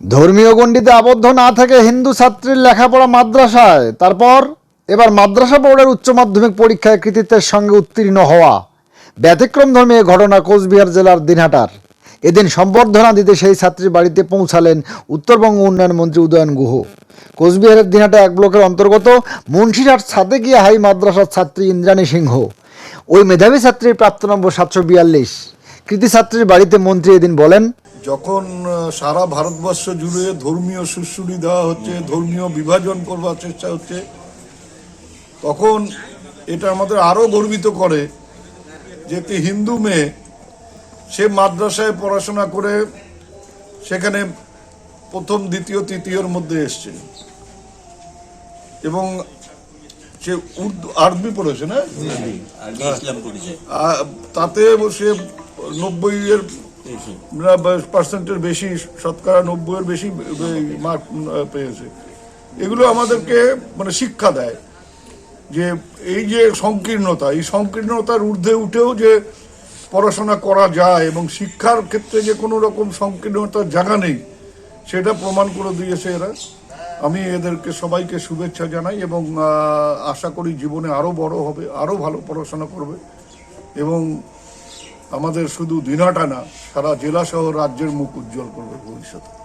ধর্মীয় গণ্ডিতে আবদ্ধ না থেকে হিন্দু ছাত্রীর লেখাপড়া মাদ্রাসায়। তারপর এবার মাদ্রাসা বোর্ডের উচ্চ মাধ্যমিক পরীক্ষায় কৃতিত্বের সঙ্গে উত্তীর্ণ হওয়া। ব্যতিক্রম ধর্মী ঘটনা কোচবিহার জেলার দিনহাটার। এদিন সম্বর্ধনা দিতে সেই ছাত্রীর বাড়িতে পৌঁছালেন উত্তরবঙ্গ উন্নয়ন মন্ত্রী উদয়ন গুহ। কোচবিহারের দিনহাটা এক ব্লকের অন্তর্গত মুন্সিরহাট সাদেকিয়া হাই মাদ্রাসার ছাত্রী ইন্দ্রাণী সিংহ। ওই মেধাবী ছাত্রীর প্রাপ্ত নম্বর সাতশো বিয়াল্লিশ। কৃতি ছাত্রীর বাড়িতে মন্ত্রী এদিন বলেন যখন সারা ভারতবর্ষ জুড়ে ধর্মীয় সুশ্রুতি দেওয়া হচ্ছে ধর্মীয় বিভাজন করবার চেষ্টা হচ্ছে তখন এটা আমাদের আরও গর্বিত করে যে একটি হিন্দু মেয়ে সে মাদ্রাসায় পড়াশোনা করে সেখানে প্রথম দ্বিতীয় তৃতীয়র মধ্যে এসছে। এবং সে উর্দু আরবি পড়েছে না? তাতে সে নব্বই এর পার্সেন্টের বেশি শতকরা নব্বই এর বেশি মার্ক পেয়েছে। এগুলো আমাদেরকে মানে শিক্ষা দেয় যে এই যে সংকীর্ণতা, এই সংকীর্ণতার ঊর্ধ্বে উঠেও যে পড়াশোনা করা যায় এবং শিক্ষার ক্ষেত্রে যে কোনো রকম সংকীর্ণতার জায়গা নেই, সেটা প্রমাণ করে দিয়েছে এরা। আমি এদেরকে সবাইকে শুভেচ্ছা জানাই এবং আশা করি জীবনে আরও বড় হবে, আরও ভালো পড়াশোনা করবে এবং আমাদের শুধু দিনাটা না সারা জেলা সহ রাজ্যের মুখ উজ্জ্বল করবে ভবিষ্যতে।